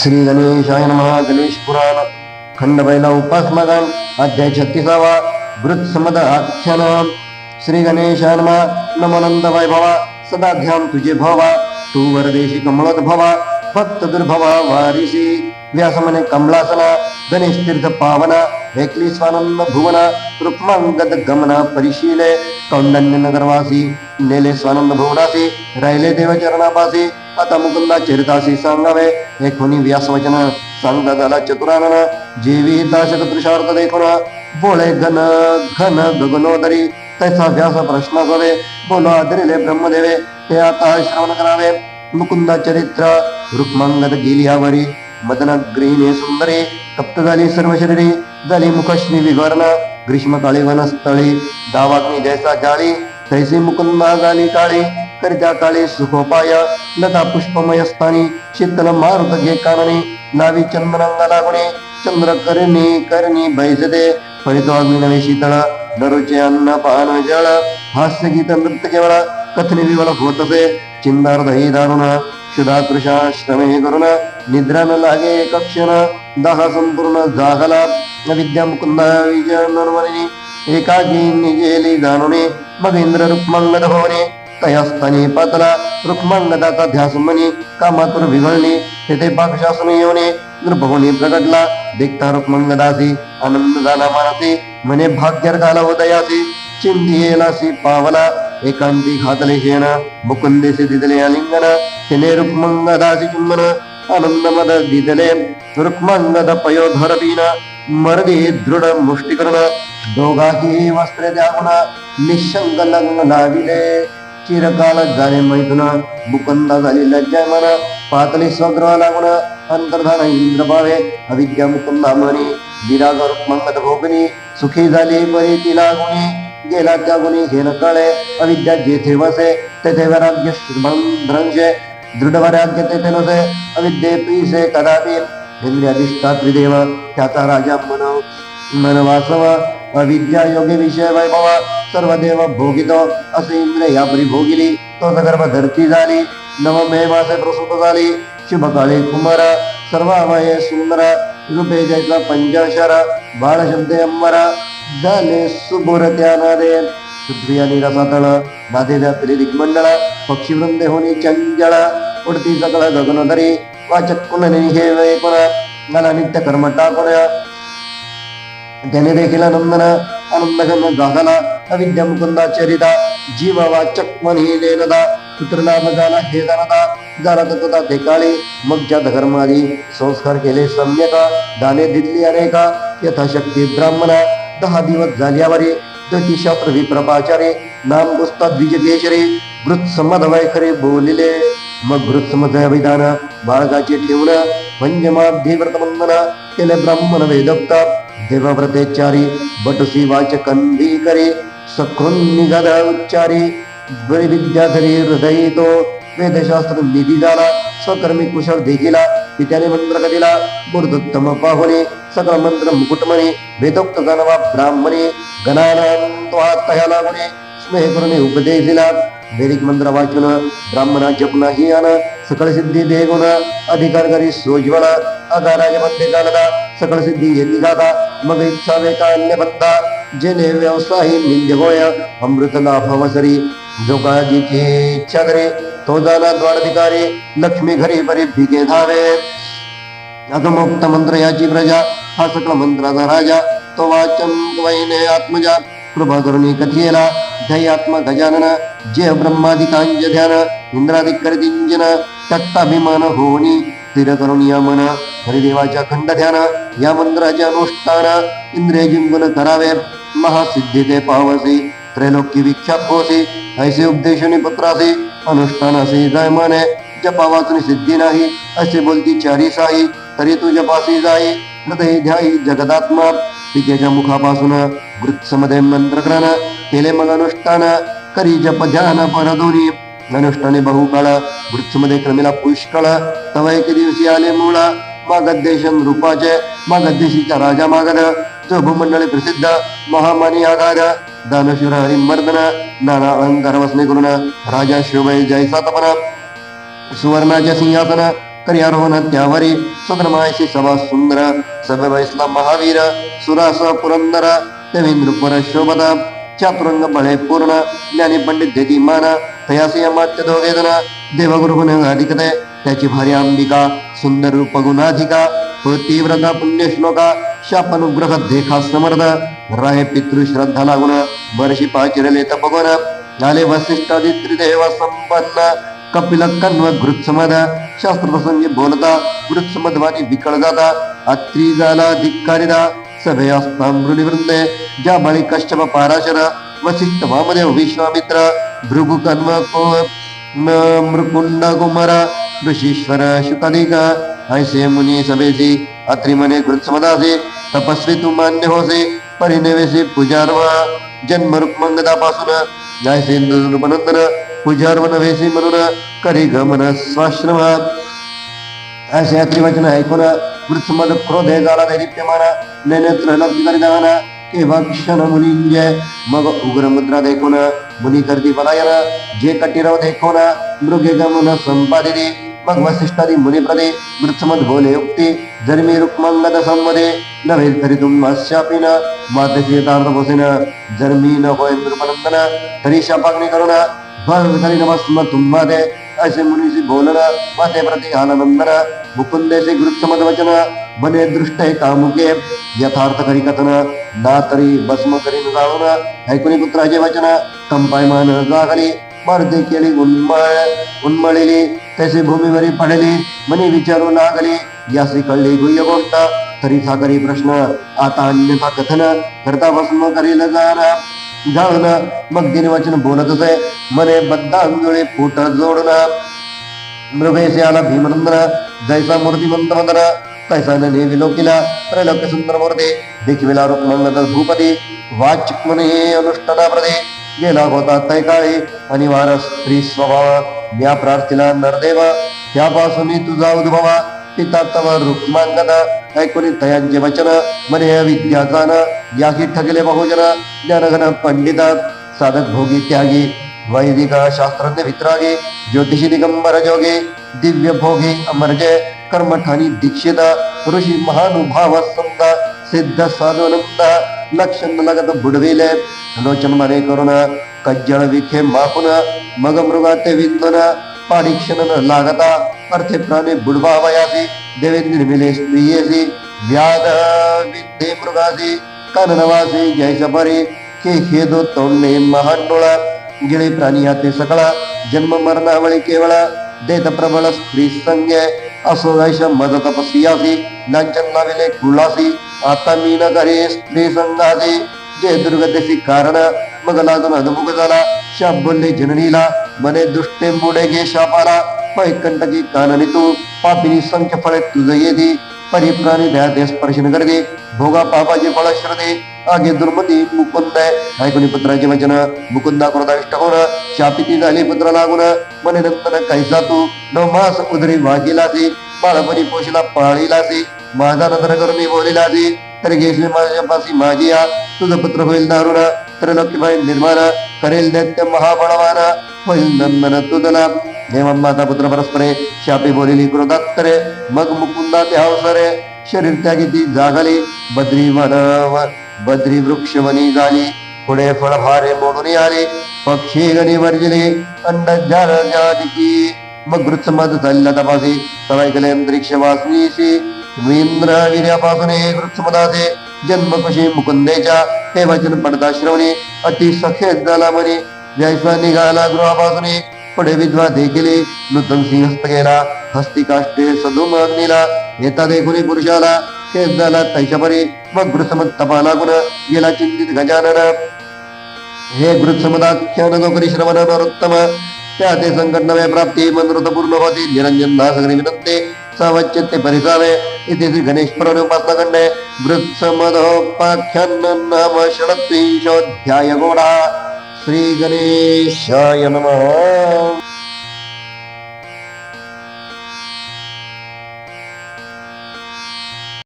श्री गणेशाय महा गणेश पुराण खंड पहिला उपासनागान अध्याय छत्तीसावा वृत समद आख्यान श्री गणेशाय महा नमनंद वैभवा सदा ध्यान तुझे भवा तू वरदेशी कमळत भवा भक्त दुर्भवा वारिसी व्यासमने कमलासना गणेश तीर्थ पावना एकली स्वानंद भुवना रुक्मांगद गमना परिशीले कौंडन्य नगरवासी नेले स्वानंद भुवनासी राहिले देवचरणापासी आता मुकुंदा चरितासी सांगावे हे कोणी व्यासवचन संग झाला चतुरानन जीविताशक ताशक तृषार्थ देखुन बोळे घन घन गगनोदरी तैसा व्यास प्रश्न कवे बोलो आदरिले ब्रह्मदेवे ते आता श्रवण करावे मुकुंदा चरित्र रुक्मांगद गेली यावरी मदन ग्रीने सुंदरे तप्त झाली सर्व शरीरे झाली मुखश्मी विवर्ण ग्रीष्मकाळी वनस्थळी दावाग्नी जैसा जाळी तैसी मुकुंदा झाली काळी करित्या काळी सुखोपाय लता पुष्पमय स्थानी शीतल मारुत घे कारणे नावी चंद्रांगा लागणे चंद्र करणी करणी बैसते फलितो नवे शीतळ नरुचे अन्न पान जळ हास्य गीत नृत्य केवळ कथनी विवळ होत असे चिंदार दही दारुण शुदा तृषा श्रमे करुण निद्रा न लागे कक्षण दाह संपूर्ण जागला विद्या मुकुंद विजय नर्मणी एकाकी निजेली जाणुने मग इंद्र रुक्मांगद भवने तयास्थानी पातला रुक्मांगदाचा ध्यास म्हणे कामातून विघळणे तेथे पाकशासन येऊने नृभवनी प्रगटला. देखता रुक्मांगदासी आनंद झाला मानसी म्हणे भाग्यर घाला उदयासी चिंधी येलासी पावला एकांती घातले शेण मुकुंदेसे दिदले आलिंगन तिने रुक्मांगदासी चुंबन आनंद मद दिदले रुक्मांगद पयोधर बीन मर्दी दृढ मुष्टीकरण दोघाही वस्त्रे द्यावना निशंग लग्न लाविले. चिरकाल झाले मैथुना मुकुंदा झाली लज्जा मन पातळी स्वग्रह लागून अंतर्धान इंद्र भावे अविद्या मुकुंदा म्हणी विराग मंगत भोगणी सुखी झाली बरे तिला गुणी गेला त्या गुणी घेण कळे अविद्या जेथे वसे तेथे वैराग्य श्रीमंद्रंशे दृढ वैराग्य तेथे नसे अविद्ये पीसे कदापि इंद्रियाधिष्ठात्री देव त्याचा राजा मन मन वासव अविद्या योगी विषय वैभव सर्व देव भोगितो असे इंद्र यापरी भोगिली. तो गर्भ धरती झाली. नव मे मासे प्रसूत झाली. शुभ काळी कुमार सर्व अवये सुंदर. रूपे जैसा पंचाशर बाळ शब्दे अंबर. झाले सुबुर त्यानादे. पृथ्वी आणि रसातळ नादे व्यापली दिग्मंडळ. पक्षी वृंदे होणी चंचळ. उडती सकळ गगनधरी वाचक कुणनी हे वे मला नित्य कर्म टाकून. त्याने देखील नंदन आनंद घन गागला अविद्या मुकुंदा चरिता जीव वाचक चकमन ही लेनदा पुत्रलाभ झाला हे जाणता जाणत तत्वता ते काळी मग ज्या धर्मादी संस्कार केले सम्यक दाने दिली अनेका यथाशक्ती ब्राह्मणा दहा दिवस झाल्यावरी ज्योतिषास्त्र विप्रपाचारे नाम गुस्ता द्विजकेशरे वृत समद वैखरे बोलिले मग वृत विधान अभिधान बाळगाचे ठेवण पंचमाब्धी व्रतबंधन केले ब्राह्मण वेदोक्त देवव्रतेचारी बटसी वाचकंदी करे सखोन उच्चारी बळी विद्याधरी हृदयी तो वेदशास्त्र निधी झाला स्वकर्मी कुशल देखिला पित्याने मंत्र कदिला गुरुदत्तम पाहुणे सकळ मंत्र मुकुटमणी वेदोक्त गणवा ब्राह्मणे गणानां तया लागुणे स्नेह करुणे उपदेश दिला वैदिक मंत्र वाचून ब्राह्मणा जपना ही आण सकळ सिद्धी देगुण अधिकार करी सोज्वळ अगाराजमध्ये सकळ सिद्धी येती गाता मग इच्छा वेका अन्य जेने व्यवसायी निंद्य होय अमृत लाभ वसरी जो काळजीची इच्छा करे तो जाना द्वारधिकारी लक्ष्मी घरी परी भिके धावे। अगमोक्त मंत्र याची प्रजा हा सकळ मंत्राचा राजा तो वाचन वैने आत्मजा कृपा करुणी कथियेला ध्ययात्म गजानन जय ब्रह्मादिकांज ध्यान इंद्रादिक करदिंजन तत्ताभिमान होणी स्थिर करून या मना हरिदेवाच्या खंड ध्यान या मंत्राचे अनुष्ठान इंद्रिय जिंकून करावे महासिद्धी ते पावसे त्रैलोक्य विख्यात होसी ऐसे उपदेशने पत्रासे अनुष्ठानासी जय माने जपा सिद्धी नाही असे बोलती चारी साई तरी तू जपासी जाई हृदय ध्याई जगदात्मा पिकेच्या मुखापासून वृत्समध्ये मंत्रग्रहण केले मग अनुष्ठान करी जप ध्यान परदोरी धनुष्टाने बहुकाळ मृत्यूमध्ये क्रमेला पुष्कळ. तव एक दिवशी आले मूळ. मागद्देशन रूपाचे मागद्देशीचा राजा मागद जो भूमंडळी प्रसिद्ध महामानी आगार दानशूर हरिमर्दन नाना अलंकार वसने करून राजा शोभय जय सातपन सुवर्णाचे सिंहासन करियारोहण त्यावरी. सुंदरमायशी सभा सुंदर सभे वैसला महावीर. सुरास पुरंदर देवेंद्र पर शोभदा चातुरंग बळे पूर्ण. ज्ञानी पंडित देती मान तयासी दोघे दोघेदन देवगुरुगुण अधिकते त्याची भारी अंबिका सुंदर रूप गुणाधिका तीव्रता पुण्य श्लोका शापनुग्रह देखा समर्थ राहे पितृ श्रद्धा लागून वर्षी पाचिरले तपगुण झाले वसिष्ठादी त्रिदेव संपन्न कपिल कन्व घृत्समध शास्त्र प्रसंगी बोलता घृत्समदवानी विकळ जाता अत्री झाला धिक्कारिदा सभे असता मृनिवृंदे ज्या बळी कश्यप पाराशर वसिष्ठ वामदेव विश्वामित्र भृगु कन्व को म- मृकुंड कुमार ऋषीश्वर शुकादिक ऐसे मुनि सभेसी अत्रिमने मने तपस्वी तू मान्य होसे परिणवेसे पूजार्व जन्म रुक्मंगदापासून जायसे नंदन पूजार्व नव्हेसे म्हणून करी गमन स्वाश्रमात असे अत्रिवचन ऐकून वृत्समद क्रोधे झाला दैदिप्यमान नैनेत्र लब्धी करिताना केव्हा क्षण मुनिंजे मग उग्र मुद्रा देखून मुनी करती पलायन जे कटिरव देखून मृगे गमन संपादिनी मग वसिष्ठादी मुनिप्रदे मृत्समद बोले उक्ती जर मी रुक्मांगद संमदे नव्हे तरी तुम अस्यापीन मातेचे यथार्थ बोसेन जर मी न होय नृपनंदन तरी शापाग्नी करुण भर तरी नमस्म तुम्हादे असे मुनीशी बोलन माते प्रति आनंदन मुकुंदेचे गृत्समद वचन बने दृष्ट कामुके यथार्थ करी कथन ना तरी भस्म करीन जाळून ऐकुनी पुत्राचे वचन कंपायमान जागली मर्दे केली उन्मळ उन्मळिली तसे भूमीवरी पडली मनी विचारू लागली यासी कळली गुह्य गोष्ट तरी सागरी प्रश्न आता अन्यथा कथन करता भस्म करील जाना जाळून मग तिने वचन बोलतच आहे मने बद्धांजुळे फुट जोडून. मृगेश आला भीमनंदन जैसा मूर्ती मंदन तैसा विलोकिला त्रैलोक्य सुंदर मूर्ती देखविला रुक्मंगद भूपती वाचिक म्हणे अनुष्ठाना प्रदे गेला होता तै काळी अनिवार स्त्री स्वभाव या प्रार्थिला नरदेव त्यापासून तुझा उद्भवा पिता तव रुक्मांगद ऐकून तयांचे वचन मने विद्याचा न याही ठगले बहुजन ज्ञानघन पंडित साधक भोगी त्यागी वैदिक शास्त्रज्ञ वित्रागी ज्योतिषी दिगंबर जोगी दिव्य भोगी अमरजय कर्मठानी दीक्षित ऋषी महानुभाव संत सिद्ध साधुनंद लक्षण लगत बुडविले. लोचन मने करुण कज्जळ विखे माकुन मग मृगाते विंदन पाणी क्षण न लागता अर्थे प्राणे बुडवावयासी देवे निर्मिले स्त्रियेसी व्याध विद्ये मृगासी काननवासी जैस के खेदो तोंडे महान डोळा गिळे प्राणी याते सकळा जन्म मरणावळी केवळा देत प्रबळ स्त्री संज्ञ असो वैश मद तपस्यासी लांचन लाविले कुळासी आता मी न करे स्त्री संघासी। जे दुर्गतीसी कारण मग लागून अधमुख झाला शाप बोलले जननीला मने दुष्टे मुडे घे शापाला पैकंटकी काननी तू पापिनी संख्य फळे तुझ येती परिप्राणी ध्याते स्पर्शन करते भोगा पापाचे फळ श्रदे आगे दुर्मती मुकुंद ऐकुनी पुत्राचे वचन मुकुंदा क्रोधाविष्ट होणं शापिती झाली पुत्र लागून मने कैसा तू नव मास उदरी वागिलासी बाळपणी पोशीला पाळीलासी माझा नंतर करून बोलिलासी तरी घेशील माझ्या पासी माझी या. तुझं पुत्र होईल दारुण त्रैलोक्यमय निर्माण करेल दैत्य महाबळवान. होईल नंदन तुझला देवा माता पुत्र परस्परे शापी बोलिली क्रोधात्तरे मग मुकुंदा ते अवसरे. शरीर त्यागी ती जागली. बद्री वन बद्री वृक्ष वनी झाली. पुढे फळभारे मोडून आले. पक्षी गणी वर्जिले अंड जाल जातिकी मग गृत्समद चालला तपासे. सवैकले अंतरिक्ष वासनीशी इंद्र वीर्यापासून हे मधाचे जन्म कशी मुकुंदेच्या हे वचन पडता श्रवणे. अति सखेत झाला म्हणे जैसा निघाला गृहापासून. पुढे विधवा देखिले नूतन सिंह हस्त गेला हस्ती काष्टे सदुम अग्नीला. येता देखुनी पुरुषाला खेद झाला तैशापरी मग गृत्समद तपाला लागून गेला चिंतित गजानन. हे गृत्समदाख्यान नोकरी श्रवण नरोत्तम त्या ते संकट नव्हे प्राप्ती मनृत पूर्ण होती निरंजन दासगरी विनंते सावच्यते परिसावे इथे श्री गणेश पुराण उपासना खंडे वृत्समदोपाख्यान नाम षडत्रिंशोऽध्याय गोडा श्री गणेशाय नमः।